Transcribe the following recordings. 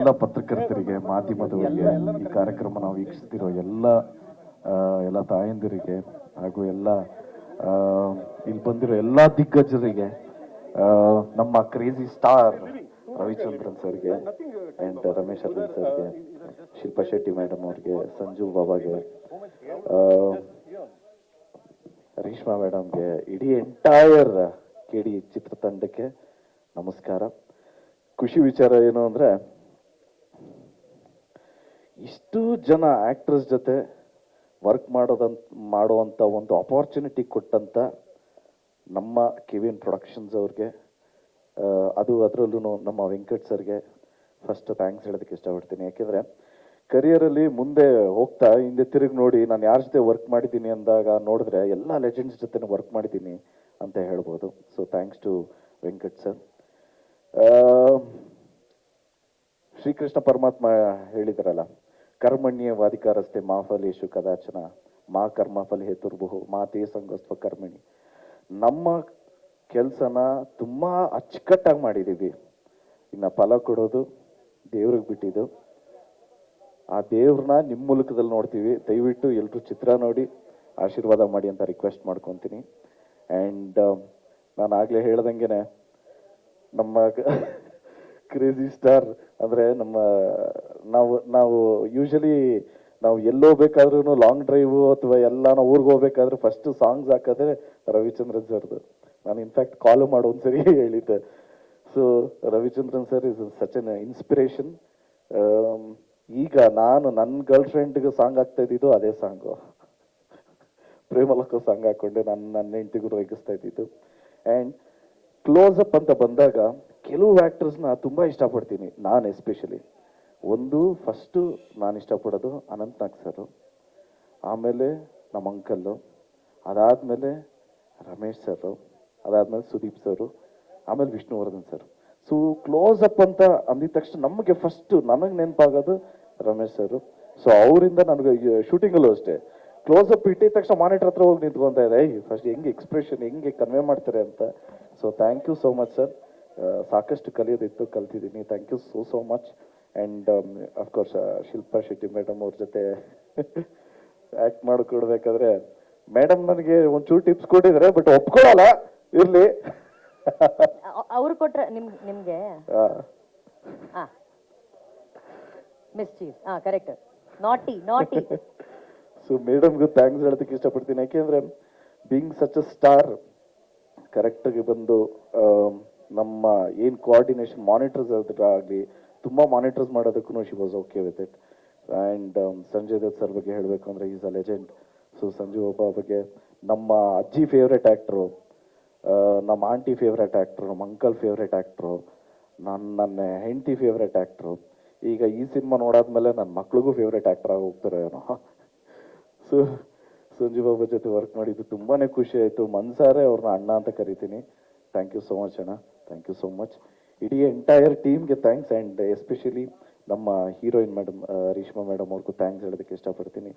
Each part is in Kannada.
ಎಲ್ಲ ಪತ್ರಕರ್ತರಿಗೆ, ಮಾಧ್ಯಮದವರಿಗೆ ಈ ಕಾರ್ಯಕ್ರಮ ನಾವು ವೀಕ್ಷಿಸ್ತಿರೋ ಎಲ್ಲ ಎಲ್ಲ ತಾಯಂದಿರಿಗೆ ಹಾಗೂ ಎಲ್ಲ ಇಲ್ಲಿ ಬಂದಿರೋ ಎಲ್ಲ ದಿಗ್ಗಜರಿಗೆ ನಮ್ಮ ಕ್ರೇಜಿ ಸ್ಟಾರ್ ರವಿಚಂದ್ರನ್ ಸರ್ಗೆ ಅಂಡ್ ರಮೇಶ್ ಅರವಿಂದ್ ಸರ್ಗೆ, ಶಿಲ್ಪಾ ಶೆಟ್ಟಿ ಮೇಡಮ್ ಅವ್ರಿಗೆ, ಸಂಜು ಬಾಬಾಗೆ ರೇಷ್ಮಾ ಮೇಡಮ್ಗೆ ಇಡೀ ಎಂಟೈರ್ ಕೆ ಡಿ ಚಿತ್ರತಂಡಕ್ಕೆ ನಮಸ್ಕಾರ. ಖುಷಿ ವಿಚಾರ ಏನು ಅಂದ್ರೆ ಇಷ್ಟು ಜನ ಆ್ಯಕ್ಟ್ರಸ್ ಜೊತೆ ವರ್ಕ್ ಮಾಡೋದಂತ ಮಾಡುವಂಥ ಒಂದು ಅಪಾರ್ಚುನಿಟಿ ಕೊಟ್ಟಂತ ನಮ್ಮ ಕಿವಿನ್ ಪ್ರೊಡಕ್ಷನ್ಸ್ ಅವ್ರಿಗೆ ಅದು ಅದರಲ್ಲೂ ನಮ್ಮ ವೆಂಕಟ್ ಸರ್ಗೆ ಫಸ್ಟ್ ಥ್ಯಾಂಕ್ಸ್ ಹೇಳೋದಕ್ಕೆ ಇಷ್ಟಪಡ್ತೀನಿ. ಯಾಕೆಂದರೆ ಕರಿಯರಲ್ಲಿ ಮುಂದೆ ಹೋಗ್ತಾ, ಹಿಂದೆ ತಿರುಗಿ ನೋಡಿ ನಾನು ಯಾರ ಜೊತೆ ವರ್ಕ್ ಮಾಡಿದ್ದೀನಿ ಅಂದಾಗ ನೋಡಿದ್ರೆ ಎಲ್ಲ ಲೆಜೆಂಡ್ಸ್ ಜೊತೆ ವರ್ಕ್ ಮಾಡಿದ್ದೀನಿ ಅಂತ ಹೇಳ್ಬೋದು. So thanks to Venkat sir Srikrishna ಪರಮಾತ್ಮ ಹೇಳಿದಾರಲ್ಲ ಕರ್ಮಣ್ಯ ವಾದಿಕಾರಸ್ತೆ ಮಾ ಫಲೇಶು ಕದಾಚನ, ಮಾ ಕರ್ಮ ಫಲ ಹೇತುರ್ಬಹು, ಮಾ ತೇ ಸಂಗಸ್ವ ಕರ್ಮಣಿ. ನಮ್ಮ ಕೆಲಸನ ತುಂಬ ಅಚ್ಚುಕಟ್ಟಾಗಿ ಮಾಡಿದ್ದೀವಿ ಇನ್ನು ಫಲ ಕೊಡೋದು, ದೇವ್ರಿಗೆ ಬಿಟ್ಟಿದ್ದು. ಆ ದೇವ್ರನ್ನ ನಿಮ್ಮ ಮೂಲಕದಲ್ಲಿ ನೋಡ್ತೀವಿ. ದಯವಿಟ್ಟು ಎಲ್ಲರೂ ಚಿತ್ರ ನೋಡಿ, ಆಶೀರ್ವಾದ ಮಾಡಿ ಅಂತ ರಿಕ್ವೆಸ್ಟ್ ಮಾಡ್ಕೊತೀನಿ. ಆ್ಯಂಡ್ ನಾನು ಆಗಲೇ ಹೇಳ್ದಂಗೆ ನಮ್ಮ ಕ್ರೇಜಿ ಸ್ಟಾರ್ ಅಂದ್ರೆ ನಮ್ಮ, ನಾವು ನಾವು ಯೂಶಲಿ ನಾವು ಎಲ್ಲೋ ಬೇಕಾದ್ರೂ ಲಾಂಗ್ ಡ್ರೈವ್ ಅಥವಾ ಎಲ್ಲ ನಾವು ಊರಿಗೆ ಹೋಗ್ಬೇಕಾದ್ರೆ ಫಸ್ಟ್ ಸಾಂಗ್ಸ್ ಹಾಕೋದೇ ರವಿಚಂದ್ರನ್ ಸರ್ದು ನಾನು ಇನ್ಫ್ಯಾಕ್ಟ್ ಕಾಲ್ ಮಾಡೋ ಒಂದ್ಸರಿ ಹೇಳಿದ್ದೆ. So Ravichandran sir is such an inspiration ಈಗ ನಾನು ನನ್ನ ಗರ್ಲ್ ಫ್ರೆಂಡ್ಗೆ ಸಾಂಗ್ ಹಾಕ್ತಾ ಇದ್ದಿದ್ದು ಅದೇ ಸಾಂಗು ಪ್ರೇಮಲಕ್ಕೂ ಸಾಂಗ್ ಹಾಕೊಂಡೆ ನಾನು ನನ್ನ ಹೆಂಡತಿಗೂ ರೇಗಿಸ್ತಾ ಇದ್ದಿದ್ದು. ಆ್ಯಂಡ್ ಕ್ಲೋಸ್ ಅಪ್ ಅಂತ ಬಂದಾಗ ಕೆಲವು ಆ್ಯಕ್ಟರ್ಸ್ನ ತುಂಬ ಇಷ್ಟಪಡ್ತೀನಿ ನಾನು ಎಸ್ಪೆಷಲಿ ಒಂದು ಫಸ್ಟು ನಾನು ಇಷ್ಟಪಡೋದು ಅನಂತ್ ನಾಗ್ ಸರು ಆಮೇಲೆ ನಮ್ಮ ಅಂಕಲ್ಲು ಅದಾದಮೇಲೆ ರಮೇಶ್ ಸರು ಅದಾದಮೇಲೆ ಸುದೀಪ್ ಸರು ಆಮೇಲೆ Vishnuvardhan sir so close up ಅಂತ ಅಂದಿದ ತಕ್ಷಣ ನಮಗೆ ಫಸ್ಟ್ ನನಗೆ ನೆನಪಾಗೋದು ರಮೇಶ್ ಸರ್ ಸೊ ಅವರಿಂದ ನನಗೆ ಶೂಟಿಂಗಲ್ಲೂ ಅಷ್ಟೇ. ಕ್ಲೋಸ್ ಅಪ್ ಇಟ್ಟಿದ ತಕ್ಷಣ ಮಾನಿಟರ್ ಹತ್ರ ಹೋಗಿ ನಿಂತ್ಕೊಂತ ಇದೆ ಫಸ್ಟ್ ಹೆಂಗೆ ಎಕ್ಸ್ಪ್ರೆಷನ್ ಹೆಂಗೆ ಕನ್ವೆ ಮಾಡ್ತಾರೆ ಅಂತ. So thank you so much sir ಸಾಕಷ್ಟು ಕಲಿಯೋದಿತ್ತು ಕಲ್ತಿದ್ದೀನಿ. Thank you so so much and of course Shilpa Shetty madam ಅವ್ರ ಜೊತೆ ಆ್ಯಕ್ಟ್ ಮಾಡಿಕೊಡ್ಬೇಕಾದ್ರೆ ಮೇಡಮ್ ನನಗೆ ಒಂಚೂರು ಟಿಪ್ಸ್ ಕೊಟ್ಟಿದ್ರೆ ಬಟ್ ಒಪ್ಕೊಳ್ಳಲ್ಲ ಇರಲಿ. ಅವ್ರು ಕೊಟ್ರೆ ನಿಮ್ ನಿಮ್ಗೆ? ನಿಮಗೆ ಮಿಸ್ ಚೀಸ್ ಹಾ ಕರೆಕ್ಟ್ ನಾಟಿ ನಾಟಿ ಸೊ ಮೇಡಮ್ಗೂ ಥ್ಯಾಂಕ್ಸ್ ಹೇಳೋದಕ್ಕೆ ಇಷ್ಟಪಡ್ತೀನಿ. ಯಾಕೆಂದ್ರೆ ಬೀಂಗ್ ಸಚ್ ಅ ಸ್ಟಾರ್ ಕರೆಕ್ಟಾಗಿ ಬಂದು ಆಮ್, ನಮ್ಮ ಏನು ಕೋಆರ್ಡಿನೇಷನ್ ಮಾನಿಟರ್ಸ್ ಆಗಲಿ, ತುಂಬ ಮಾನಿಟರ್ಸ್ ಮಾಡೋದಕ್ಕೂ she was okay with it and Sanjay Dutt sir ಬಗ್ಗೆ ಹೇಳಬೇಕು ಅಂದರೆ is a legend so Sanjeev ಒಬ್ಬ ಬಗ್ಗೆ ನಮ್ಮ ಅಜ್ಜಿ ಫೇವ್ರೆಟ್ ಆ್ಯಕ್ಟ್ರು ನಮ್ಮ ಆಂಟಿ ಫೇವ್ರೆಟ್ ಆ್ಯಕ್ಟ್ರು ನಮ್ಮ ಅಂಕಲ್ ಫೇವ್ರೆಟ್ ಆ್ಯಕ್ಟ್ರು ನನ್ನ ನನ್ನ ಹೆಂಡತಿ ಫೇವ್ರೆಟ್ ಆ್ಯಕ್ಟ್ರು ಈಗ ಈ ಸಿನಿಮಾ ನೋಡಾದ್ಮೇಲೆ ನನ್ನ ಮಕ್ಳಿಗೂ ಫೇವ್ರೆಟ್ ಆ್ಯಕ್ಟರ್ ಆಗಿ ಹೋಗ್ತಾರೆ ಏನೋ. ಸೊ ಸಂಜೀವ್ ಬಾಬಾ ಜೊತೆ ವರ್ಕ್ ಮಾಡಿದ್ದು ತುಂಬಾ ಖುಷಿ ಆಯಿತು. ಮನ್ಸಾರೆ ಅವ್ರನ್ನ ಅಣ್ಣ ಅಂತ ಕರಿತೀನಿ. ಥ್ಯಾಂಕ್ ಯು ಸೋ ಮಚ್ ಅಣ್ಣ. ಥ್ಯಾಂಕ್ ಯು ಸೋ ಮಚ್ ಇಡೀ ಎಂಟೈರ್ ಟೀಮ್ಗೆ ಥ್ಯಾಂಕ್ಸ್ ಆ್ಯಂಡ್ ಎಸ್ಪೆಷಲಿ ನಮ್ಮ ಹೀರೋಯಿನ್ ಮೇಡಮ್ ರೇಷ್ಮಾ ಮೇಡಮ್ ಅವ್ರಿಗೂ ಥ್ಯಾಂಕ್ಸ್ ಹೇಳೋದಕ್ಕೆ ಇಷ್ಟಪಡ್ತೀನಿ.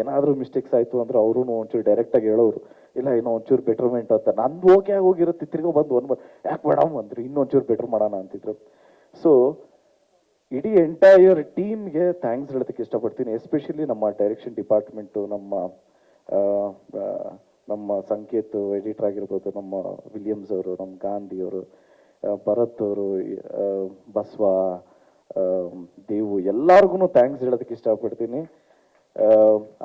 ಏನಾದರೂ ಮಿಸ್ಟೇಕ್ಸ್ ಆಯಿತು ಅಂದ್ರೆ ಅವರು ಒಂಚೂರು ಡೈರೆಕ್ಟಾಗಿ ಹೇಳೋರು ಇಲ್ಲ ಇನ್ನೂ ಒಂಚೂರು ಬೆಟರ್ಮೆಂಟ್ ಅಂತ. ನಂದು ಓಕೆ ಆಗಿ ಹೋಗಿರುತ್ತೆ ತಿರ್ಗೋ ಬಂದು ಒಂದು ಯಾಕೆ ಮೇಡಮ್ ಅಂದ್ರು? ಇನ್ನೊಂಚೂರು ಬೆಟರ್ ಮಾಡೋಣ ಅಂತಿದ್ರು. ಸೊ ಇಡೀ ಎಂಟೈರ್ ಟೀಮ್ಗೆ ಥ್ಯಾಂಕ್ಸ್ ಹೇಳೋದಕ್ಕೆ ಇಷ್ಟಪಡ್ತೀನಿ. ಎಸ್ಪೆಷಲಿ ನಮ್ಮ ಡೈರೆಕ್ಷನ್ ಡಿಪಾರ್ಟ್ಮೆಂಟು ನಮ್ಮ ನಮ್ಮ ಸಂಕೇತ್ ಎಡಿಟರ್ ಆಗಿರ್ಬೋದು, ನಮ್ಮ ವಿಲಿಯಮ್ಸ್ ಅವರು, ನಮ್ಮ ಗಾಂಧಿ ಅವರು ಭರತ್ ಅವರು ಬಸವ ದೇವು ಎಲ್ಲರಿಗೂ ಥ್ಯಾಂಕ್ಸ್ ಹೇಳೋದಕ್ಕೆ ಇಷ್ಟಪಡ್ತೀನಿ.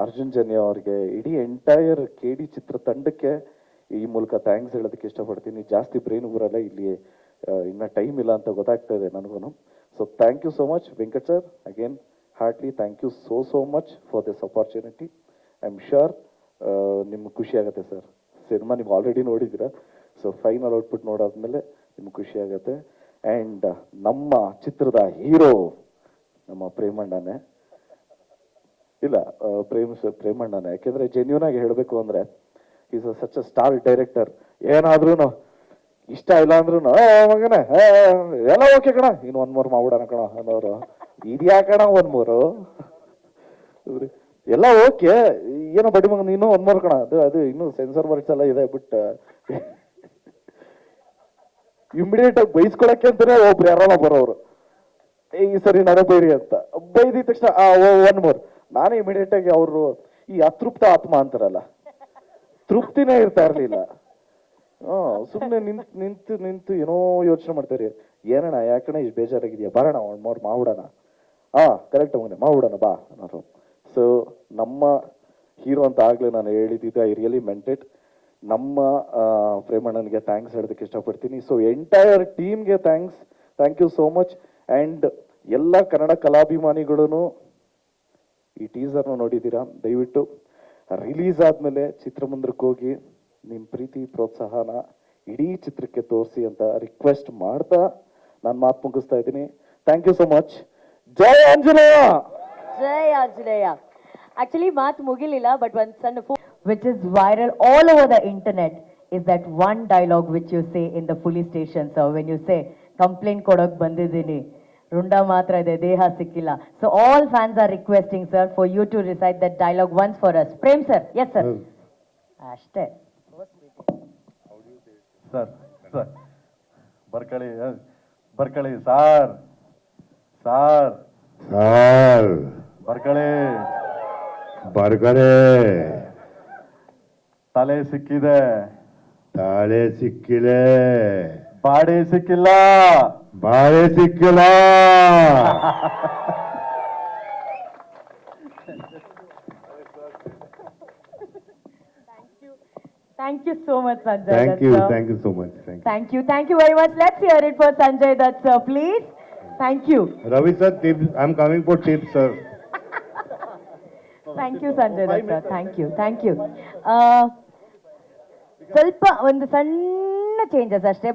ಅರ್ಜುನ್ ಜನ್ಯ ಅವ್ರಿಗೆ ಇಡೀ ಎಂಟೈರ್ ಕೆ ಡಿ ಚಿತ್ರ ತಂಡಕ್ಕೆ ಈ ಮೂಲಕ ಥ್ಯಾಂಕ್ಸ್ ಹೇಳೋದಕ್ಕೆ ಇಷ್ಟಪಡ್ತೀನಿ. ಜಾಸ್ತಿ ಬ್ರೈನ್ ಊರಲ್ಲ ಇಲ್ಲಿ ಇನ್ನು ಇನ್ನ ಟೈಮ್ ಇಲ್ಲ ಅಂತ ಗೊತ್ತಾಗ್ತಾ ಇದೆ ನನಗೂ so thank you so much Venkat sir again heartly thank you so so much for this opportunity I am sure ನಿಮ್ಗೆ ಖುಷಿ ಆಗುತ್ತೆ ಸರ್. ಸಿನಿಮಾ ನೀವು ಆಲ್ರೆಡಿ ನೋಡಿದ್ದೀರಾ? ಸೊ ಫೈನಲ್ ಔಟ್ಪುಟ್ ನೋಡಾದ್ಮೇಲೆ ನಿಮ್ಗೆ ಖುಷಿ ಆಗುತ್ತೆ. ಆ್ಯಂಡ್ ನಮ್ಮ ಚಿತ್ರದ ಹೀರೋ ನಮ್ಮ ಪ್ರೇಮಣ್ಣನೇ. ಇಲ್ಲ ಪ್ರೇಮ್ ಪ್ರೇಮಣ್ಣನೇ. ಯಾಕೆಂದ್ರೆ ಜೆನ್ಯೂನ್ ಆಗಿ ಹೇಳಬೇಕು ಅಂದರೆ is such a star director ಏನಾದ್ರೂ ಇಷ್ಟ ಇಲ್ಲ ಅಂದ್ರೂ ಮಗನೇ ಎಲ್ಲ ಓಕೆ ಕಣ. ಇನ್ನು ಒಂದ್ ಮೂರು ಮಾಡೋಣ ಕಣ ಅನ್ನೋರು. ಇದ್ಯಾ ಕಣ ಒಂದ್ ಮೂರು. ಎಲ್ಲ ಓಕೆ ಏನೋ ಬಡಿ ಮಗನ ಇನ್ನೂ ಒಂದ್ ಮೂರು ಕಣ. ಅದು ಅದು ಇನ್ನೂ ಸೆನ್ಸರ್ ವರ್ಕ್ಸ್ ಎಲ್ಲ ಇದೆ ಬಟ್ ಇಮಿಡಿಯೇಟ್ ಆಗಿ ಬೈಸ್ಕೊಳಕ್ಕೆ ಅಂತಾನೆ ಒಬ್ರು ಯಾರಲ್ಲ ಬರೋರು "ಏ, ಈ ಸರಿ ನನಗೆ ಬೈರಿ ಅಂತ. ಬೈದಿದ ತಕ್ಷಣ ಒನ್ ಮೋರ್. ನಾನೇ ಇಮಿಡಿಯೇಟ್ ಆಗಿ ಅವರು ಈ ಅತೃಪ್ತ ಆತ್ಮ ಅಂತಾರಲ್ಲ. ತೃಪ್ತಿನೇ ಇರ್ತಾ ಇರಲಿಲ್ಲ. ಹಾ ಸುಮ್ಮನೆ ನಿಂತು ನಿಂತು ನಿಂತು ಏನೋ ಯೋಚನೆ ಮಾಡ್ತಾರೆ ಏನಣ್ಣ ಯಾಕಣ ಇಷ್ಟು ಬೇಜಾರಾಗಿದೆಯಾ? ಬರೋಣ ಒನ್ ಮೋರ್ ಮಾಡೋಣ ಹಾ ಕರೆಕ್ಟ್ ಮಗನೆ ಮಾಡೋಣ ಬಾ ಅನ್ನೋರು. ಸೊ ನಮ್ಮ ಹೀರೋ ಅಂತ ಆಗಲೇ ನಾನು ಹೇಳಿದ್ದೆ ಐ ರಿಯಲಿ ಮೆಂಟೆಡ್ ನಮ್ಮ ಪ್ರೇಮಣ್ಣನಿಗೆ ಥ್ಯಾಂಕ್ಸ್ ಹೇಳೋದಕ್ಕೆ ಇಷ್ಟಪಡ್ತೀನಿ. ಸೊ ಎಂಟೈರ್ ಟೀಮ್ಗೆ thanks thank you so much and ಎಲ್ಲ ಕನ್ನಡ ಕಲಾಭಿಮಾನಿಗಳೂ ಈ ಟೀಸರ್ನ ನೋಡಿದ್ದೀರಾ? ದಯವಿಟ್ಟು ರಿಲೀಸ್ ಆದಮೇಲೆ ಚಿತ್ರಮಂದಿರಕ್ಕೆ ಹೋಗಿ ನಿಮ್ಮ ಪ್ರೀತಿ, ಪ್ರೋತ್ಸಾಹನ ಇಡೀ ಚಿತ್ರಕ್ಕೆ ತೋರಿಸಿ ಅಂತ ರಿಕ್ವೆಸ್ಟ್ ಮಾಡ್ತಾ ನಾನು ಮಾತು ಮುಗಿಸ್ತಾ ಇದ್ದೀನಿ. Thank you so much Jai Anjaneya! Jaya Anjaneya! Actually ಮಾತು ಮುಗಿಲಿಲ್ಲ ಬಟ್ ಒಂದ್ ಸಣ್ಣ which is viral all over the internet is that one dialogue which you say in the police station so when you say complaint ಕೊಡೋಕ್ ಬಂದಿದ್ದೀನಿ ರುಂಡ ಮಾತ್ರ ಇದೆ ದೇಹ ಸಿಕ್ಕಿಲ್ಲ so all fans are requesting sir for you to recite that dialogue once for us Prem sir yes sir ಅಷ್ಟೇ ಸರ್ ಸರ್ ಬರ್ಕಳಿ ಬರ್ಕಳಿ ಸಾರ್ ಸಾರ್ ಸಾರ್ ಬರ್ಕಳಿ ಬರ್ಗಡೆ ತಲೆ ಸಿಕ್ಕಿದೆ ತಾಳೆ ಸಿಕ್ಕಿಲೆ ಬಾಡಿ ಸಿಕ್ಕಿಲ್ಲ ಬಾಳೆ ಸಿಕ್ಕಿಲ್ಲ thank you so much Sanjay thank you Dutt sir. Thank you so much thank Thank you. Thank you very much. Let's hear it for Sanjay Dutt, sir, please. Thank you. You Ravi sir tips I am coming for thank you Sanjay doctor thank you thank you ಅ ಸ್ವಲ್ಪ ಒಂದು ಸಣ್ಣ ಚೇಂಜಸ್ ಅಷ್ಟೇ.